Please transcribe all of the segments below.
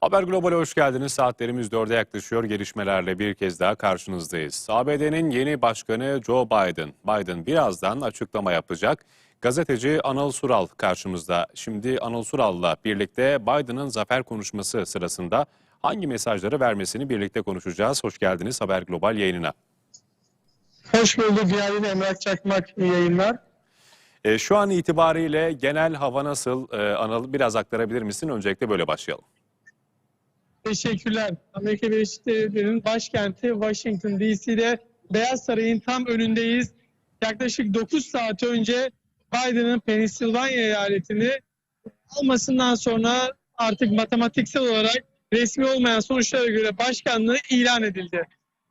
Haber Global'e hoş geldiniz. Saatlerimiz dörde yaklaşıyor. Gelişmelerle bir kez daha karşınızdayız. ABD'nin yeni başkanı Joe Biden. Biden birazdan açıklama yapacak. Gazeteci Anıl Sural karşımızda. Şimdi Anıl Sural'la birlikte Biden'ın zafer konuşması sırasında hangi mesajları vermesini birlikte konuşacağız. Hoş geldiniz Haber Global yayınına. Hoş bulduk Diyanet Emrah Çakmak yayınlar. E, şu an itibariyle genel hava nasıl? E, Anıl biraz aktarabilir misin? Öncelikle böyle başlayalım. Teşekkürler. Amerika Birleşik Devletleri'nin başkenti Washington DC'de Beyaz Saray'ın tam önündeyiz. Yaklaşık 9 saat önce Biden'ın Pennsylvania eyaletini almasından sonra artık matematiksel olarak resmi olmayan sonuçlara göre başkanlığı ilan edildi.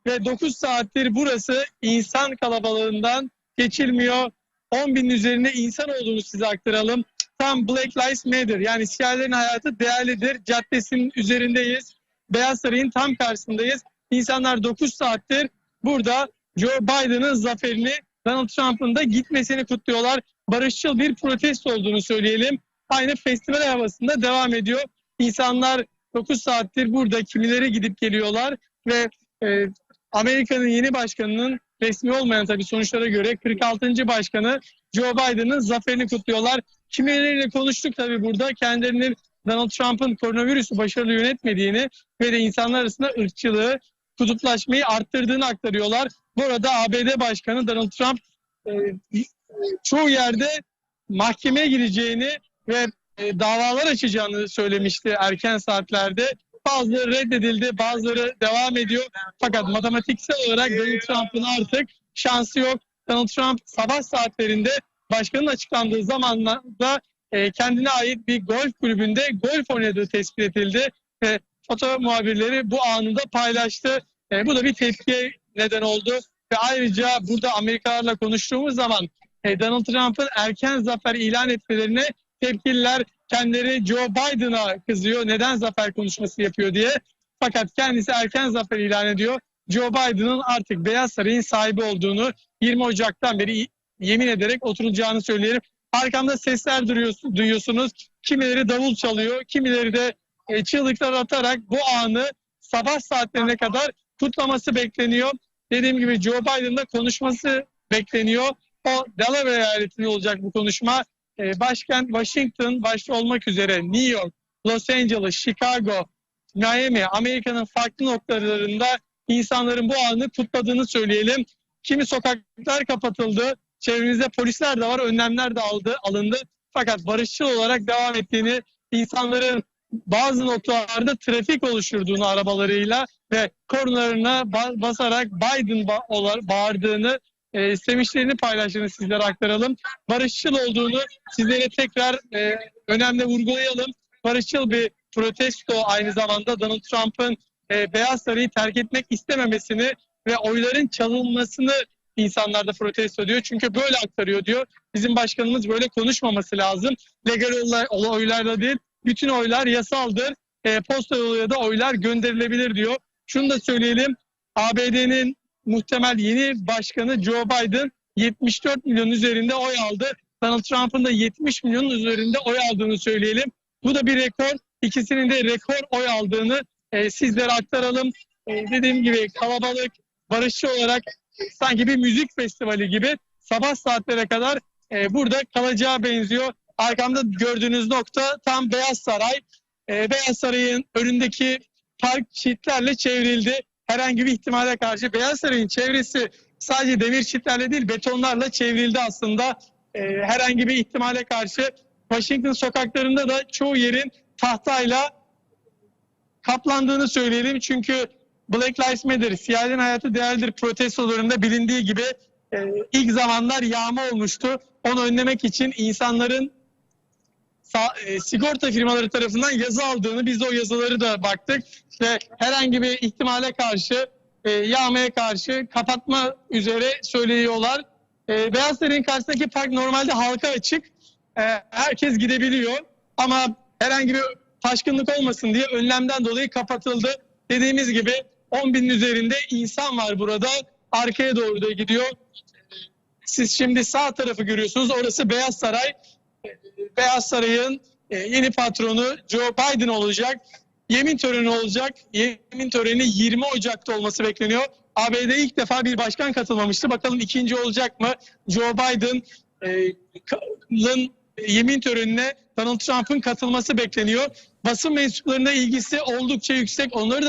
Ve 9 saattir burası insan kalabalığından geçilmiyor. 10 binin üzerinde insan olduğunu size aktaralım. Tam Black Lives Matter yani siyahların hayatı değerlidir. Caddesinin üzerindeyiz. Beyaz Saray'ın tam karşısındayız. İnsanlar 9 saattir burada Joe Biden'ın zaferini Donald Trump'ın da gitmesini kutluyorlar. Barışçıl bir protesto olduğunu söyleyelim. Aynı festival havasında devam ediyor. İnsanlar 9 saattir burada kimileri gidip geliyorlar ve e, Amerika'nın yeni başkanının resmi olmayan tabii sonuçlara göre 46. başkanı Joe Biden'ın zaferini kutluyorlar. Kimileriyle konuştuk tabii burada. Kendilerinin Donald Trump'ın koronavirüsü başarılı yönetmediğini ve de insanlar arasında ırkçılığı, kutuplaşmayı arttırdığını aktarıyorlar. Bu arada ABD Başkanı Donald Trump e, çoğu yerde mahkemeye gireceğini ve e, davalar açacağını söylemişti erken saatlerde. Bazıları reddedildi, bazıları devam ediyor. Fakat matematiksel olarak Donald Trump'ın artık şansı yok. Donald Trump sabah saatlerinde başkanın açıklandığı zamanlarda e, kendine ait bir golf kulübünde golf oynadığı tespit edildi. Ve foto muhabirleri bu anında paylaştı. E, bu da bir tepkiye neden oldu. Ve ayrıca burada Amerikalılarla konuştuğumuz zaman e, Donald Trump'ın erken zafer ilan etmelerine tepkililer kendileri Joe Biden'a kızıyor. Neden zafer konuşması yapıyor diye. Fakat kendisi erken zafer ilan ediyor. Joe Biden'ın artık Beyaz Saray'ın sahibi olduğunu 20 Ocak'tan beri yemin ederek oturulacağını söyleyelim. Arkamda sesler duyuyorsunuz. Kimileri davul çalıyor, kimileri de e, çığlıklar atarak bu anı sabah saatlerine kadar kutlaması bekleniyor. Dediğim gibi Joe Biden'da konuşması bekleniyor. O Delaware eyaletinde olacak bu konuşma. E, başkent Washington başta olmak üzere New York, Los Angeles, Chicago, Miami, Amerika'nın farklı noktalarında insanların bu anı kutladığını söyleyelim. Kimi sokaklar kapatıldı, çevrenizde polisler de var, önlemler de aldı, alındı. Fakat barışçıl olarak devam ettiğini, insanların bazı noktalarda trafik oluşturduğunu arabalarıyla ve kornalarına ba- basarak Biden bağırdığını, e, sevinçlerini paylaştığını sizlere aktaralım. Barışçıl olduğunu sizlere tekrar e, önemli vurgulayalım. Barışçıl bir protesto aynı zamanda Donald Trump'ın e, Beyaz Sarayı terk etmek istememesini ve oyların çalınmasını insanlar da protesto ediyor. Çünkü böyle aktarıyor diyor. Bizim başkanımız böyle konuşmaması lazım. Legal oylar- oylarla değil, bütün oylar yasaldır. E, posta yoluyla da oylar gönderilebilir diyor. Şunu da söyleyelim. ABD'nin muhtemel yeni başkanı Joe Biden 74 milyon üzerinde oy aldı. Donald Trump'ın da 70 milyonun üzerinde oy aldığını söyleyelim. Bu da bir rekor. İkisinin de rekor oy aldığını e, sizlere aktaralım. E, dediğim gibi kalabalık, barışçı olarak sanki bir müzik festivali gibi sabah saatlere kadar e, burada kalacağı benziyor. Arkamda gördüğünüz nokta tam Beyaz Saray. E, Beyaz Saray'ın önündeki park çitlerle çevrildi. Herhangi bir ihtimale karşı Beyaz Saray'ın çevresi sadece demir çitlerle değil betonlarla çevrildi aslında. E, herhangi bir ihtimale karşı Washington sokaklarında da çoğu yerin tahtayla kaplandığını söyleyelim. Çünkü Black Lives Matter, siyahların hayatı değerlidir protestolarında bilindiği gibi e, ilk zamanlar yağma olmuştu. Onu önlemek için insanların sa- e, sigorta firmaları tarafından yazı aldığını biz de o yazıları da baktık ve herhangi bir ihtimale karşı e, yağmaya karşı kapatma üzere söylüyorlar. E, Beyaz Saray'ın karşısındaki park normalde halka açık. E, herkes gidebiliyor ama herhangi bir taşkınlık olmasın diye önlemden dolayı kapatıldı. Dediğimiz gibi 10 binin üzerinde insan var burada. Arkaya doğru da gidiyor. Siz şimdi sağ tarafı görüyorsunuz. Orası Beyaz Saray. Beyaz Saray'ın e, yeni patronu Joe Biden olacak. yemin töreni olacak. Yemin töreni 20 Ocak'ta olması bekleniyor. ABD ilk defa bir başkan katılmamıştı. Bakalım ikinci olacak mı? Joe Biden'ın yemin törenine Donald Trump'ın katılması bekleniyor. Basın mensuplarına ilgisi oldukça yüksek. Onları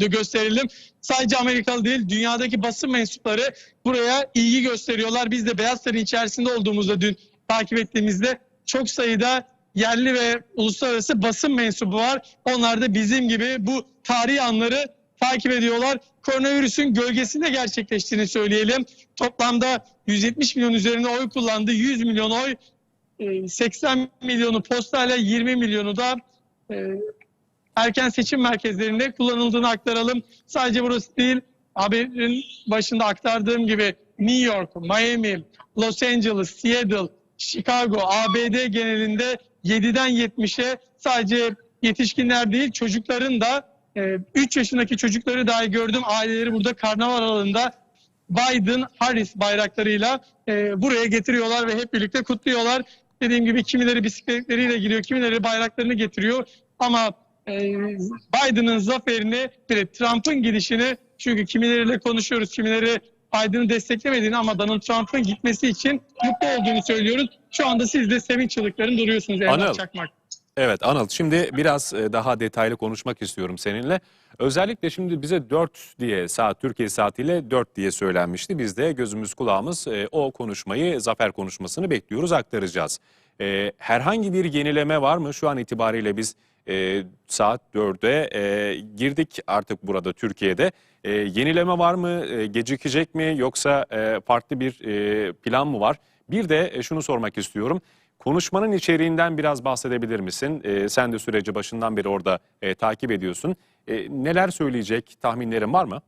da gösterelim. Sadece Amerikalı değil, dünyadaki basın mensupları buraya ilgi gösteriyorlar. Biz de Beyaz Sarayın içerisinde olduğumuzda dün takip ettiğimizde çok sayıda yerli ve uluslararası basın mensubu var. Onlar da bizim gibi bu tarihi anları takip ediyorlar. Koronavirüsün gölgesinde gerçekleştiğini söyleyelim. Toplamda 170 milyon üzerinde oy kullandı. 100 milyon oy 80 milyonu postayla 20 milyonu da e, erken seçim merkezlerinde kullanıldığını aktaralım. Sadece burası değil, haberin başında aktardığım gibi New York, Miami, Los Angeles, Seattle, Chicago, ABD genelinde 7'den 70'e sadece yetişkinler değil çocukların da 3 yaşındaki çocukları dahi gördüm. Aileleri burada karnaval alanında Biden-Harris bayraklarıyla e, buraya getiriyorlar ve hep birlikte kutluyorlar. Dediğim gibi kimileri bisikletleriyle giriyor, kimileri bayraklarını getiriyor. Ama e, Biden'ın zaferini Trump'ın gidişini çünkü kimileriyle konuşuyoruz, kimileri Biden'ı desteklemediğini ama Donald Trump'ın gitmesi için mutlu olduğunu söylüyoruz. Şu anda siz de sevinç çığlıklarını duruyorsunuz Anıl. Çakmak. Evet Anıl şimdi biraz e, daha detaylı konuşmak istiyorum seninle. Özellikle şimdi bize 4 diye saat Türkiye saatiyle 4 diye söylenmişti. Biz de gözümüz kulağımız e, o konuşmayı zafer konuşmasını bekliyoruz aktaracağız. E, herhangi bir yenileme var mı? Şu an itibariyle biz saat 4'e e, girdik artık burada Türkiye'de. Yenileme var mı? Gecikecek mi? Yoksa farklı bir plan mı var? Bir de şunu sormak istiyorum. Konuşmanın içeriğinden biraz bahsedebilir misin? Ee, sen de süreci başından beri orada e, takip ediyorsun. E, neler söyleyecek tahminlerin var mı?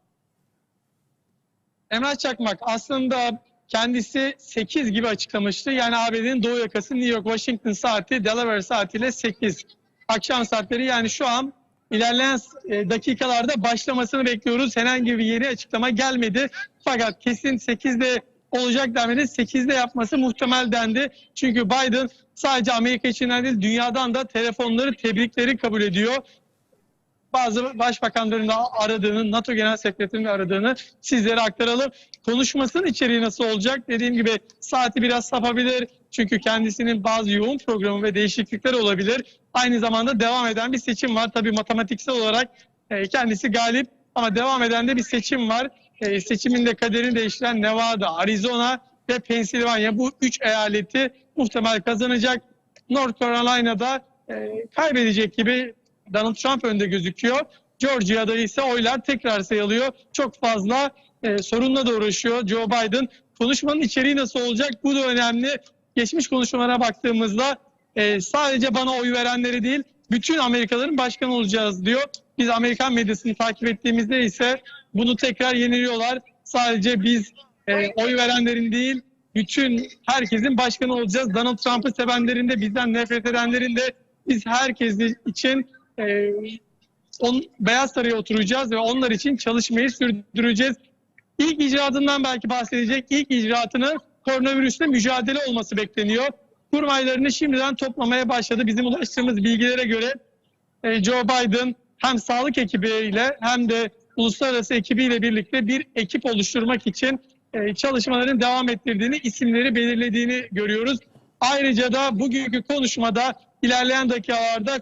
Emrah Çakmak aslında kendisi 8 gibi açıklamıştı. Yani ABD'nin doğu yakası New York, Washington saati, Delaware saatiyle 8. Akşam saatleri yani şu an ilerleyen e, dakikalarda başlamasını bekliyoruz. Herhangi bir yeni açıklama gelmedi. Fakat kesin 8'de olacak denmedi. 8'de yapması muhtemel dendi. Çünkü Biden sadece Amerika içinden değil dünyadan da telefonları, tebrikleri kabul ediyor bazı başbakanların da aradığını, NATO Genel Sekreterinin aradığını sizlere aktaralım. Konuşmasının içeriği nasıl olacak? Dediğim gibi saati biraz sapabilir. Çünkü kendisinin bazı yoğun programı ve değişiklikler olabilir. Aynı zamanda devam eden bir seçim var. Tabii matematiksel olarak e, kendisi galip ama devam eden de bir seçim var. E, seçimin de kaderini değiştiren Nevada, Arizona ve Pensilvanya bu üç eyaleti muhtemel kazanacak. North Carolina'da e, kaybedecek gibi Donald Trump önde gözüküyor. Georgia'da ise oylar tekrar sayılıyor. Çok fazla e, sorunla da uğraşıyor Joe Biden. Konuşmanın içeriği nasıl olacak? Bu da önemli. Geçmiş konuşmalara baktığımızda e, sadece bana oy verenleri değil, bütün Amerikalıların başkanı olacağız diyor. Biz Amerikan medyasını takip ettiğimizde ise bunu tekrar yeniliyorlar. Sadece biz e, oy verenlerin değil, bütün herkesin başkanı olacağız. Donald Trump'ı sevenlerin de bizden nefret edenlerin de biz herkes için e, on, Beyaz Saray'a oturacağız ve onlar için çalışmayı sürdüreceğiz. İlk icraatından belki bahsedecek. İlk icraatının koronavirüsle mücadele olması bekleniyor. Kurmaylarını şimdiden toplamaya başladı. Bizim ulaştığımız bilgilere göre e, Joe Biden hem sağlık ekibiyle hem de uluslararası ekibiyle birlikte bir ekip oluşturmak için e, çalışmaların devam ettirdiğini, isimleri belirlediğini görüyoruz. Ayrıca da bugünkü konuşmada ilerleyen dakikalarda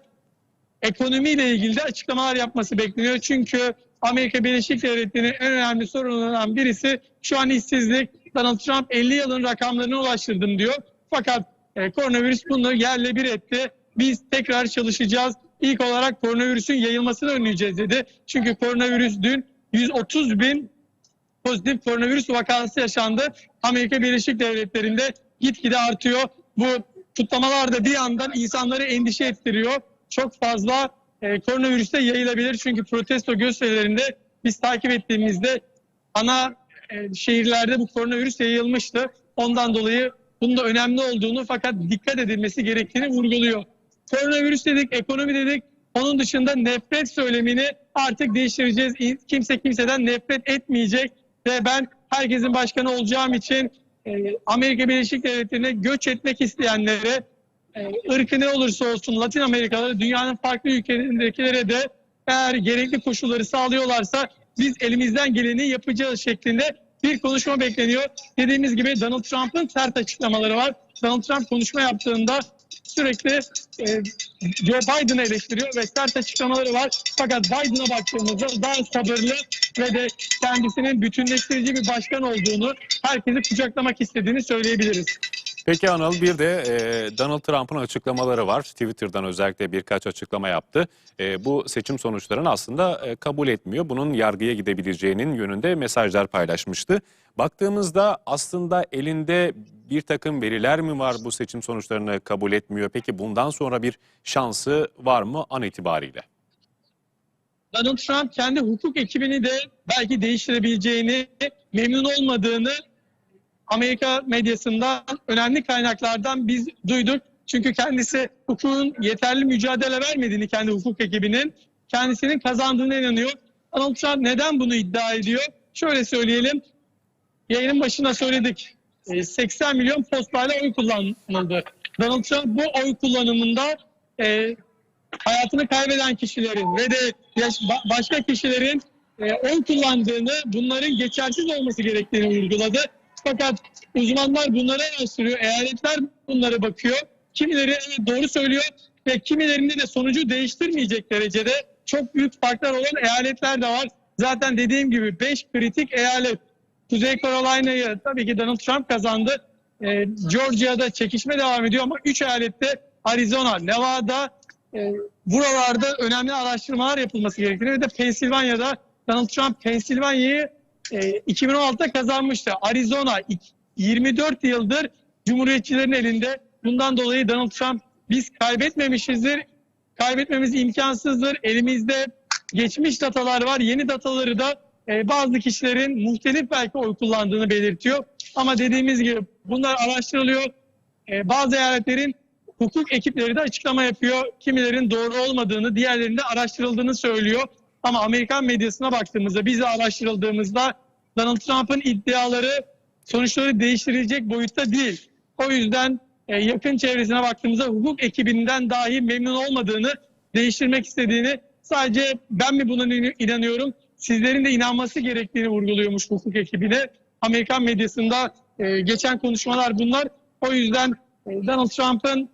ekonomiyle ilgili de açıklamalar yapması bekleniyor. Çünkü Amerika Birleşik Devletleri'nin en önemli sorunlarından birisi şu an işsizlik. Donald Trump 50 yılın rakamlarına ulaştırdım diyor. Fakat e, koronavirüs bunu yerle bir etti. Biz tekrar çalışacağız. İlk olarak koronavirüsün yayılmasını önleyeceğiz dedi. Çünkü koronavirüs dün 130 bin pozitif koronavirüs vakası yaşandı. Amerika Birleşik Devletleri'nde gitgide artıyor. Bu kutlamalar da bir yandan insanları endişe ettiriyor. Çok fazla e, koronavirüste yayılabilir. Çünkü protesto gösterilerinde biz takip ettiğimizde ana e, şehirlerde bu koronavirüs yayılmıştı. Ondan dolayı bunun da önemli olduğunu fakat dikkat edilmesi gerektiğini vurguluyor. Koronavirüs dedik, ekonomi dedik. Onun dışında nefret söylemini artık değiştireceğiz. Kimse kimseden nefret etmeyecek ve ben herkesin başkanı olacağım için e, Amerika Birleşik Devletleri'ne göç etmek isteyenlere e, ırkı ne olursa olsun Latin Amerikalı dünyanın farklı ülkelerindekilere de eğer gerekli koşulları sağlıyorlarsa biz elimizden geleni yapacağız şeklinde bir konuşma bekleniyor. Dediğimiz gibi Donald Trump'ın sert açıklamaları var. Donald Trump konuşma yaptığında sürekli e, Joe Biden'ı eleştiriyor ve sert açıklamaları var. Fakat Biden'a baktığımızda daha sabırlı ve de kendisinin bütünleştirici bir başkan olduğunu, herkesi kucaklamak istediğini söyleyebiliriz. Peki Anıl bir de e, Donald Trump'ın açıklamaları var. Twitter'dan özellikle birkaç açıklama yaptı. E, bu seçim sonuçlarını aslında e, kabul etmiyor. Bunun yargıya gidebileceğinin yönünde mesajlar paylaşmıştı. Baktığımızda aslında elinde bir takım veriler mi var bu seçim sonuçlarını kabul etmiyor? Peki bundan sonra bir şansı var mı an itibariyle? Donald Trump kendi hukuk ekibini de belki değiştirebileceğini, memnun olmadığını Amerika medyasından önemli kaynaklardan biz duyduk. Çünkü kendisi hukukun yeterli mücadele vermediğini kendi hukuk ekibinin kendisinin kazandığına inanıyor. Donald Trump neden bunu iddia ediyor? Şöyle söyleyelim. Yayının başında söyledik. E, 80 milyon postayla oy kullanıldı. Donald Trump bu oy kullanımında e, hayatını kaybeden kişilerin ve de yaş- ba- başka kişilerin e, oy kullandığını, bunların geçersiz olması gerektiğini vurguladı. Fakat uzmanlar bunları araştırıyor, eyaletler bunlara bakıyor. Kimileri doğru söylüyor ve kimilerinde de sonucu değiştirmeyecek derecede çok büyük farklar olan eyaletler de var. Zaten dediğim gibi 5 kritik eyalet. Kuzey Carolina'yı tabii ki Donald Trump kazandı. Ee, Georgia'da çekişme devam ediyor ama 3 eyalette Arizona, Nevada, e, buralarda önemli araştırmalar yapılması gerektiğini ve de Pensilvanya'da Donald Trump Pensilvanya'yı e, 2016'da kazanmıştı. Arizona ik- 24 yıldır Cumhuriyetçilerin elinde. Bundan dolayı Donald Trump biz kaybetmemişizdir. Kaybetmemiz imkansızdır. Elimizde geçmiş datalar var. Yeni dataları da e, bazı kişilerin muhtelif belki oy kullandığını belirtiyor. Ama dediğimiz gibi bunlar araştırılıyor. E, bazı eyaletlerin hukuk ekipleri de açıklama yapıyor. Kimilerin doğru olmadığını, diğerlerinde araştırıldığını söylüyor. Ama Amerikan medyasına baktığımızda, biz de araştırıldığımızda Donald Trump'ın iddiaları sonuçları değiştirecek boyutta değil. O yüzden e, yakın çevresine baktığımızda hukuk ekibinden dahi memnun olmadığını, değiştirmek istediğini sadece ben mi buna in- inanıyorum, sizlerin de inanması gerektiğini vurguluyormuş hukuk ekibine. Amerikan medyasında e, geçen konuşmalar bunlar. O yüzden e, Donald Trump'ın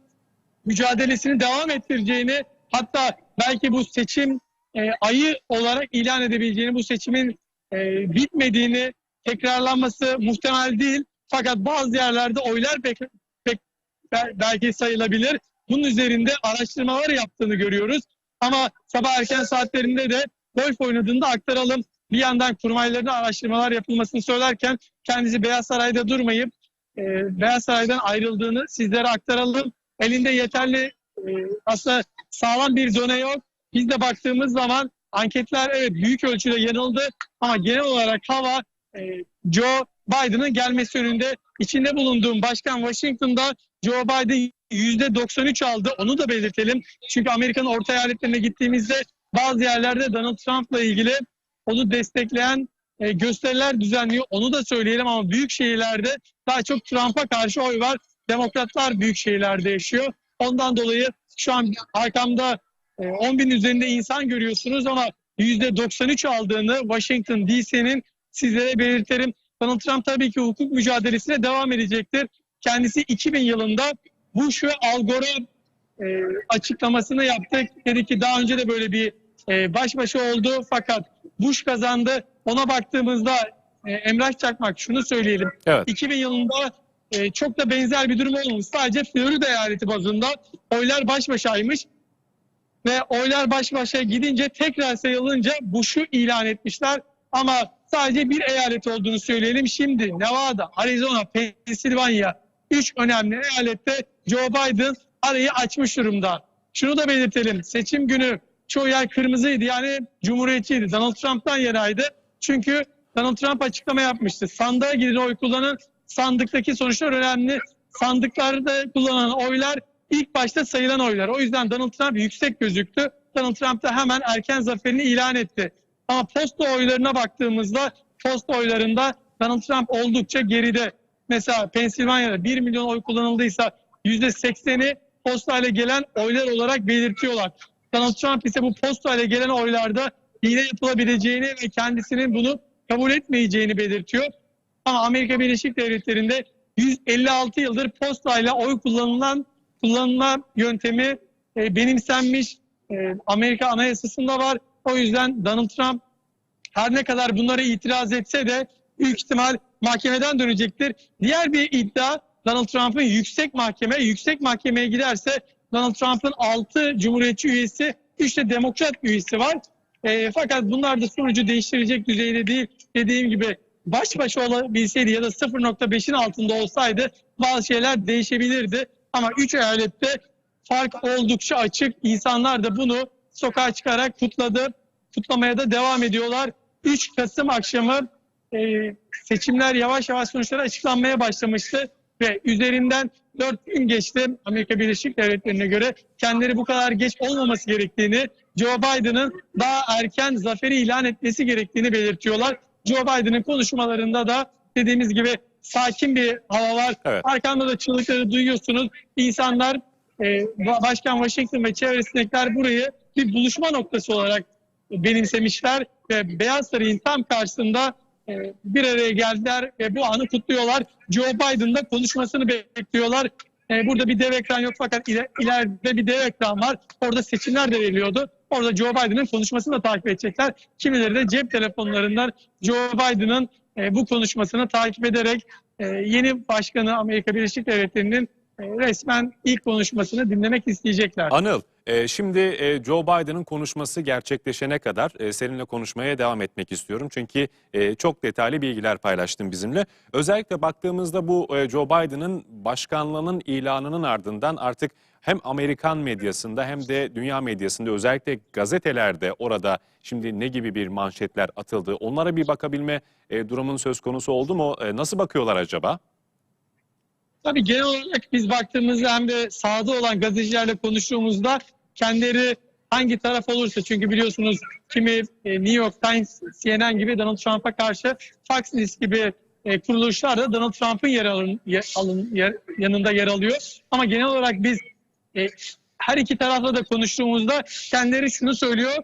mücadelesini devam ettireceğini hatta belki bu seçim e, ayı olarak ilan edebileceğini bu seçimin e, bitmediğini tekrarlanması muhtemel değil. Fakat bazı yerlerde oylar pek, pek bel- belki sayılabilir. Bunun üzerinde araştırmalar yaptığını görüyoruz. Ama sabah erken saatlerinde de golf oynadığında aktaralım. Bir yandan kurmaylarında araştırmalar yapılmasını söylerken kendisi Beyaz Saray'da durmayıp e, Beyaz Saray'dan ayrıldığını sizlere aktaralım. Elinde yeterli e, aslında sağlam bir done yok. Biz de baktığımız zaman anketler evet büyük ölçüde yanıldı ama genel olarak hava e, Joe Biden'ın gelmesi yönünde. İçinde bulunduğum başkan Washington'da Joe Biden %93 aldı. Onu da belirtelim. Çünkü Amerika'nın orta eyaletlerine gittiğimizde bazı yerlerde Donald Trump'la ilgili onu destekleyen e, gösteriler düzenliyor. Onu da söyleyelim ama büyük şehirlerde daha çok Trump'a karşı oy var. Demokratlar büyük şehirlerde yaşıyor. Ondan dolayı şu an arkamda e, 10 bin üzerinde insan görüyorsunuz ama %93 aldığını Washington DC'nin sizlere belirterim. Donald Trump tabii ki hukuk mücadelesine devam edecektir. Kendisi 2000 yılında Bush ve Al Gore'a e, açıklamasını yaptı. Dedi ki daha önce de böyle bir e, baş başa oldu fakat Bush kazandı. Ona baktığımızda e, Emrah Çakmak şunu söyleyelim. Evet. 2000 yılında e, çok da benzer bir durum olmamış. Sadece Florida eyaleti bazında oylar baş başaymış. Ve oylar baş başa gidince tekrar sayılınca Bush'u ilan etmişler. Ama sadece bir eyalet olduğunu söyleyelim. Şimdi Nevada, Arizona, Pensilvanya 3 önemli eyalette Joe Biden arayı açmış durumda. Şunu da belirtelim. Seçim günü çoğu yer kırmızıydı. Yani Cumhuriyetçiydi. Donald Trump'tan yanaydı. Çünkü Donald Trump açıklama yapmıştı. Sandığa gidin oy kullanın. Sandıktaki sonuçlar önemli. Sandıklarda kullanılan oylar ilk başta sayılan oylar. O yüzden Donald Trump yüksek gözüktü. Donald Trump da hemen erken zaferini ilan etti. Ama posta oylarına baktığımızda posta oylarında Donald Trump oldukça geride. Mesela Pensilvanya'da 1 milyon oy kullanıldıysa %80'i postayla gelen oylar olarak belirtiyorlar. Donald Trump ise bu postayla gelen oylarda hile yapılabileceğini ve kendisinin bunu kabul etmeyeceğini belirtiyor. Ama Amerika Birleşik Devletleri'nde 156 yıldır postayla oy kullanılan kullanılma yöntemi e, benimsenmiş. E, Amerika Anayasası'nda var. O yüzden Donald Trump her ne kadar bunlara itiraz etse de büyük ihtimal mahkemeden dönecektir. Diğer bir iddia Donald Trump'ın yüksek mahkeme, yüksek mahkemeye giderse Donald Trump'ın 6 cumhuriyetçi üyesi, 3 de demokrat üyesi var. E, fakat bunlar da sonucu değiştirecek düzeyde değil. Dediğim gibi baş başa olabilseydi ya da 0.5'in altında olsaydı bazı şeyler değişebilirdi. Ama 3 eyalette fark oldukça açık. İnsanlar da bunu sokağa çıkarak kutladı. Kutlamaya da devam ediyorlar. 3 Kasım akşamı e, seçimler yavaş yavaş sonuçları açıklanmaya başlamıştı ve üzerinden 4 gün geçti Amerika Birleşik Devletleri'ne göre kendileri bu kadar geç olmaması gerektiğini, Joe Biden'ın daha erken zaferi ilan etmesi gerektiğini belirtiyorlar. Joe Biden'ın konuşmalarında da dediğimiz gibi sakin bir hava var. Evet. Arkamda da çığlıkları duyuyorsunuz. İnsanlar e, Ba- Başkan Washington ve çevresindekiler burayı bir buluşma noktası olarak benimsemişler ve Beyaz Saray'ın tam karşısında bir araya geldiler ve bu anı kutluyorlar. Joe Biden da konuşmasını bekliyorlar. E, burada bir dev ekran yok fakat iler- ileride bir dev ekran var. Orada seçimler de veriliyordu. Orada Joe Biden'ın konuşmasını da takip edecekler. Kimileri de cep telefonlarından Joe Biden'ın e, bu konuşmasını takip ederek e, yeni başkanı Amerika Birleşik Devletleri'nin resmen ilk konuşmasını dinlemek isteyecekler. Anıl, e, şimdi e, Joe Biden'ın konuşması gerçekleşene kadar e, seninle konuşmaya devam etmek istiyorum. Çünkü çok detaylı bilgiler paylaştın bizimle. Özellikle baktığımızda bu Joe Biden'ın başkanlığının ilanının ardından artık hem Amerikan medyasında hem de dünya medyasında özellikle gazetelerde orada şimdi ne gibi bir manşetler atıldı onlara bir bakabilme durumun söz konusu oldu mu? Nasıl bakıyorlar acaba? Tabii genel olarak biz baktığımızda hem de sahada olan gazetecilerle konuştuğumuzda kendileri hangi taraf olursa çünkü biliyorsunuz kimi e, New York Times, CNN gibi Donald Trump'a karşı Fox News gibi e, kuruluşlar da Donald Trump'ın yer alın, yer, alın, yer- yanında yer alıyor. Ama genel olarak biz e, her iki tarafla da konuştuğumuzda kendileri şunu söylüyor.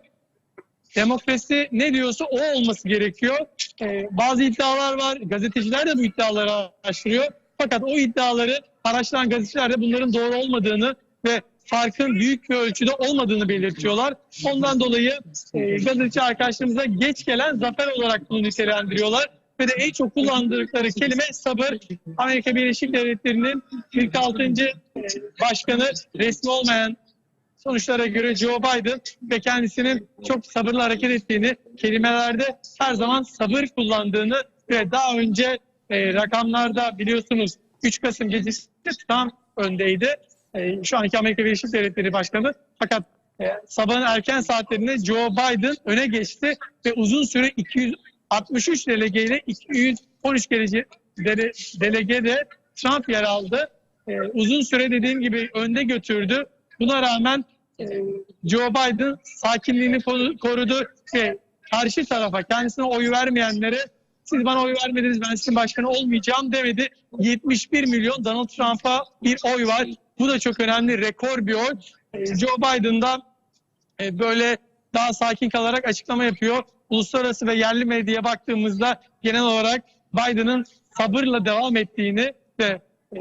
Demokrasi ne diyorsa o olması gerekiyor. E, bazı iddialar var. Gazeteciler de bu iddiaları araştırıyor. Fakat o iddiaları araştıran gazeteciler de bunların doğru olmadığını ve farkın büyük bir ölçüde olmadığını belirtiyorlar. Ondan dolayı e, gazeteci arkadaşlarımıza geç gelen zafer olarak bunu nitelendiriyorlar. Ve de en çok kullandıkları kelime sabır. Amerika Birleşik Devletleri'nin 46. e, başkanı resmi olmayan sonuçlara göre Joe Biden ve kendisinin çok sabırlı hareket ettiğini, kelimelerde her zaman sabır kullandığını ve daha önce e, rakamlarda biliyorsunuz 3 Kasım gecesi Trump öndeydi. E, şu anki Amerika Birleşik Devletleri Başkanı. Fakat e, sabahın erken saatlerinde Joe Biden öne geçti ve uzun süre 263 delegeyle 213 derece, dele, delegede Trump yer aldı. E, uzun süre dediğim gibi önde götürdü. Buna rağmen e, Joe Biden sakinliğini koru- korudu ve karşı tarafa kendisine oy vermeyenlere siz bana oy vermediniz ben sizin başkanı olmayacağım demedi. 71 milyon Donald Trump'a bir oy var. Bu da çok önemli rekor bir oy. Joe Biden da e, böyle daha sakin kalarak açıklama yapıyor. Uluslararası ve yerli medyaya baktığımızda genel olarak Biden'ın sabırla devam ettiğini ve e,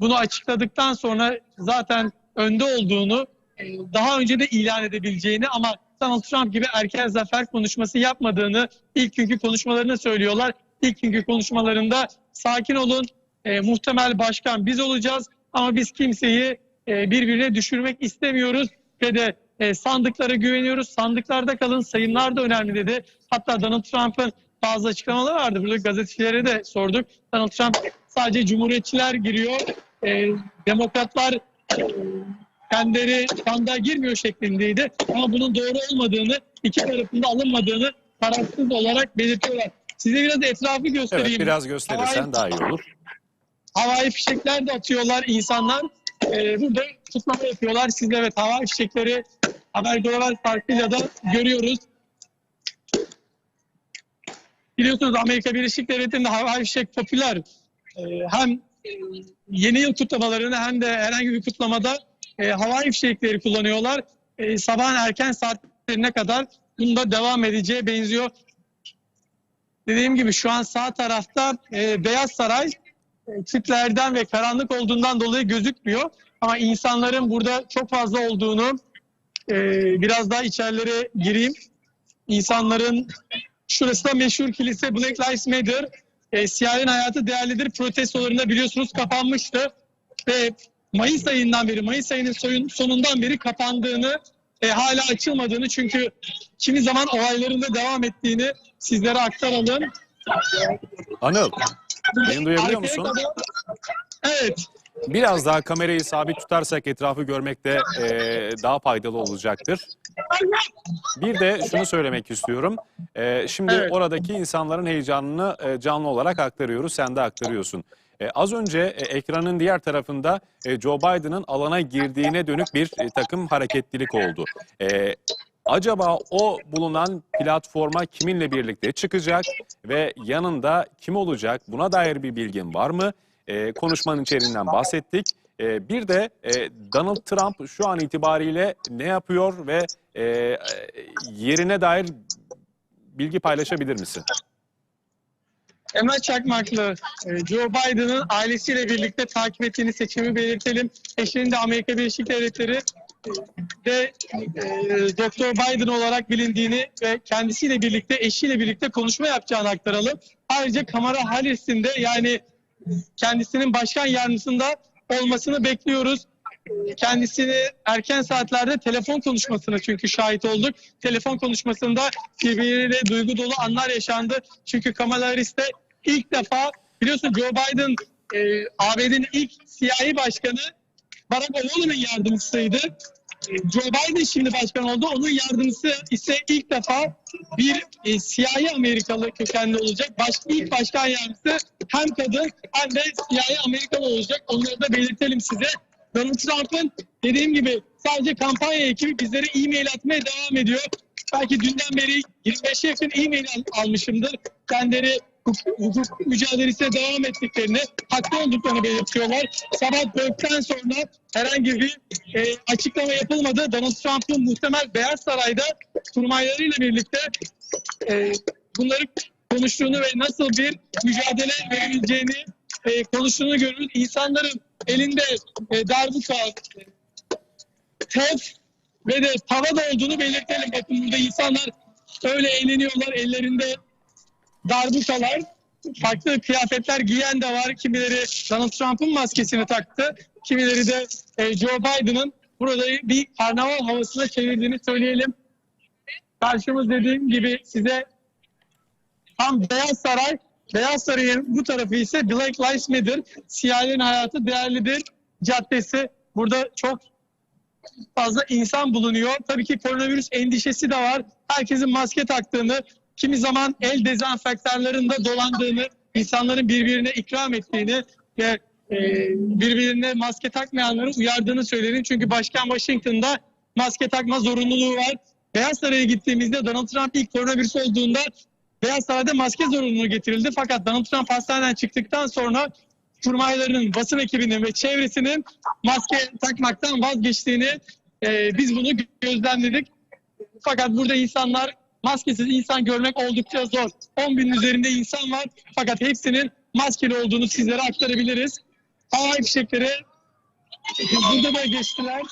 bunu açıkladıktan sonra zaten önde olduğunu e, daha önce de ilan edebileceğini ama Donald Trump gibi erken zafer konuşması yapmadığını ilk günkü konuşmalarını söylüyorlar. İlk günkü konuşmalarında sakin olun e, muhtemel başkan biz olacağız ama biz kimseyi e, birbirine düşürmek istemiyoruz ve de e, sandıklara güveniyoruz. Sandıklarda kalın sayımlar da önemli dedi. Hatta Donald Trump'ın bazı açıklamaları vardı. Burada gazetecilere de sorduk. Donald Trump sadece cumhuriyetçiler giriyor. E, demokratlar kendileri sandığa girmiyor şeklindeydi. Ama bunun doğru olmadığını, iki tarafında alınmadığını tarafsız olarak belirtiyorlar. Size biraz etrafı göstereyim. Evet biraz gösterirsen Havai- daha iyi olur. havai fişekler de atıyorlar insanlar. Ee, burada kutlama yapıyorlar. Siz de evet havai fişekleri Haber Global farkıyla da görüyoruz. Biliyorsunuz Amerika Birleşik Devletleri'nde havai fişek popüler. Ee, hem e, yeni yıl kutlamalarını hem de herhangi bir kutlamada e, havai fişekleri kullanıyorlar. e, sabahın erken saatlerine kadar bunda devam edeceği benziyor. Dediğim gibi şu an sağ tarafta e, Beyaz Saray e, çitlerden ve karanlık olduğundan dolayı gözükmüyor. Ama insanların burada çok fazla olduğunu e, biraz daha içerilere gireyim. İnsanların şurası da meşhur kilise Black Lives Matter. E, siyahın hayatı değerlidir protestolarında biliyorsunuz kapanmıştı. Ve Mayıs ayından beri, Mayıs ayının soyun, sonundan beri kapandığını, e, hala açılmadığını çünkü kimi zaman olaylarında devam ettiğini sizlere aktaralım. Anıl, beni duyabiliyor musun? Evet. Biraz daha kamerayı sabit tutarsak etrafı görmek de e, daha faydalı olacaktır. Bir de şunu söylemek istiyorum. E, şimdi Evet. oradaki insanların heyecanını e, canlı olarak aktarıyoruz. Sen de aktarıyorsun. E, az önce e, ekranın diğer tarafında e, Joe Biden'ın alana girdiğine dönük bir e, takım hareketlilik oldu. E, acaba o bulunan platforma kiminle birlikte çıkacak ve yanında kim olacak? Buna dair bir bilgin var mı? E, konuşmanın içeriğinden bahsettik. E, bir de e, Donald Trump şu an itibariyle ne yapıyor ve e, e, yerine dair bilgi paylaşabilir misin? Emrah Çakmaklı, e, Joe Biden'ın ailesiyle birlikte takip ettiğini seçimi belirtelim. Eşinin de Amerika Birleşik Devletleri de e, Doktor Biden olarak bilindiğini ve kendisiyle birlikte, eşiyle birlikte konuşma yapacağını aktaralım. Ayrıca Kamala Harris'in de yani kendisinin başkan yardımcısında olmasını bekliyoruz. Kendisini erken saatlerde telefon konuşmasına çünkü şahit olduk. Telefon konuşmasında birbiriyle duygu dolu anlar yaşandı. Çünkü Kamala Harris de ilk defa biliyorsun Joe Biden e, ABD'nin ilk siyahi başkanı Barack Obama'nın yardımcısıydı. E, Joe Biden şimdi başkan oldu. Onun yardımcısı ise ilk defa bir e, siyahi Amerikalı kökenli olacak. Baş, ilk başkan yardımcısı hem kadın hem de siyahi Amerikalı olacak. Onları da belirtelim size. Donald Trump'ın dediğim gibi sadece kampanya ekibi bizlere e-mail atmaya devam ediyor. Belki dünden beri 25'e yakın e-mail al- almışımdır. Kendileri hukuk, mücadelesine devam ettiklerini, haklı olduklarını belirtiyorlar. Sabah 4'ten sonra herhangi bir e, açıklama yapılmadı. Donald Trump'ın muhtemel Beyaz Saray'da kurmaylarıyla birlikte e, bunları konuştuğunu ve nasıl bir mücadele verileceğini e, konuştuğunu görürüz. İnsanların elinde e, darbuka, tef ve de tava da olduğunu belirtelim. Bakın burada insanlar öyle eğleniyorlar. Ellerinde darbukalar. Farklı kıyafetler giyen de var. Kimileri Donald Trump'ın maskesini taktı. Kimileri de e, Joe Biden'ın burada bir karnaval havasına çevirdiğini söyleyelim. Karşımız dediğim gibi size tam Beyaz Saray. Beyaz Saray'ın bu tarafı ise Black Lives Matter. Siyahların hayatı değerlidir. Caddesi. Burada çok fazla insan bulunuyor. Tabii ki koronavirüs endişesi de var. Herkesin maske taktığını, kimi zaman el dezenfektanlarında dolandığını, insanların birbirine ikram ettiğini ve e, birbirine maske takmayanları uyardığını söylerim. Çünkü Başkan Washington'da maske takma zorunluluğu var. Beyaz Saray'a gittiğimizde Donald Trump ilk koronavirüs olduğunda Beyaz Saray'da maske zorunluluğu getirildi. Fakat Donald Trump hastaneden çıktıktan sonra kurmaylarının, basın ekibinin ve çevresinin maske takmaktan vazgeçtiğini e, biz bunu gözlemledik. Fakat burada insanlar maskesiz insan görmek oldukça zor. 10 binin üzerinde insan var fakat hepsinin maskeli olduğunu sizlere aktarabiliriz. Havai fişekleri burada da geçtiler.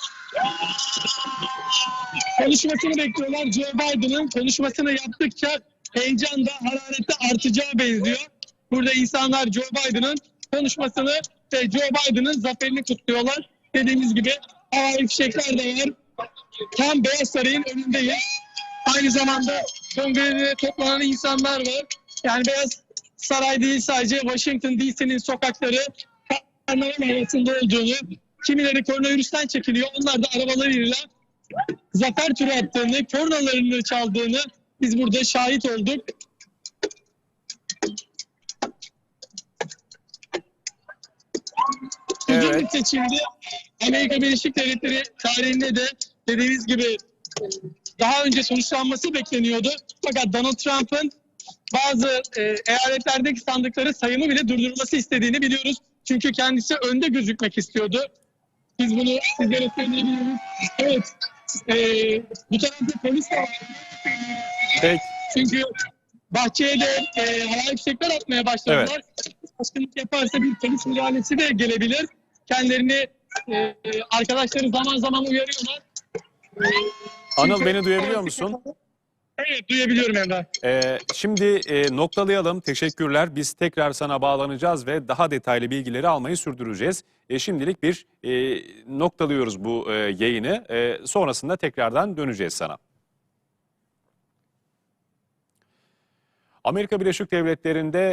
Konuşmasını bekliyorlar. Joe Biden'ın konuşmasını yaptıkça heyecan da hararette artacağı benziyor. Burada insanlar Joe Biden'ın konuşmasını ve Joe Biden'ın zaferini kutluyorlar. Dediğimiz gibi havai fişekler de var. Tam Beyaz Saray'ın önündeyiz. Aynı zamanda kongrede toplanan insanlar var. Yani Beyaz Saray değil sadece Washington DC'nin sokakları karnaval havasında olduğunu, kimileri koronavirüsten çekiliyor. Onlar da arabalarıyla zafer turu attığını, kornalarını çaldığını biz burada şahit olduk. Evet. Bugün seçimde Amerika Birleşik Devletleri tarihinde de dediğimiz gibi daha önce sonuçlanması bekleniyordu. Fakat Donald Trump'ın bazı e, eyaletlerdeki sandıkları sayımı bile durdurulması istediğini biliyoruz. Çünkü kendisi önde gözükmek istiyordu. Biz bunu sizlere söyleyebiliriz. Evet, e, bu tarafta polis de var. Peki. Çünkü bahçeye de e, havai fişekler atmaya başladılar. Başkanlık yaparsa bir polis müdahalesi de gelebilir. Kendilerini e, arkadaşları zaman zaman uyarıyorlar. E, Anıl beni duyabiliyor musun? Evet duyabiliyorum Emrah. Ee, şimdi e, noktalayalım. Teşekkürler. Biz tekrar sana bağlanacağız ve daha detaylı bilgileri almayı sürdüreceğiz. E, şimdilik bir e, noktalıyoruz bu e, yayını. E, sonrasında tekrardan döneceğiz sana. Amerika Birleşik Devletleri'nde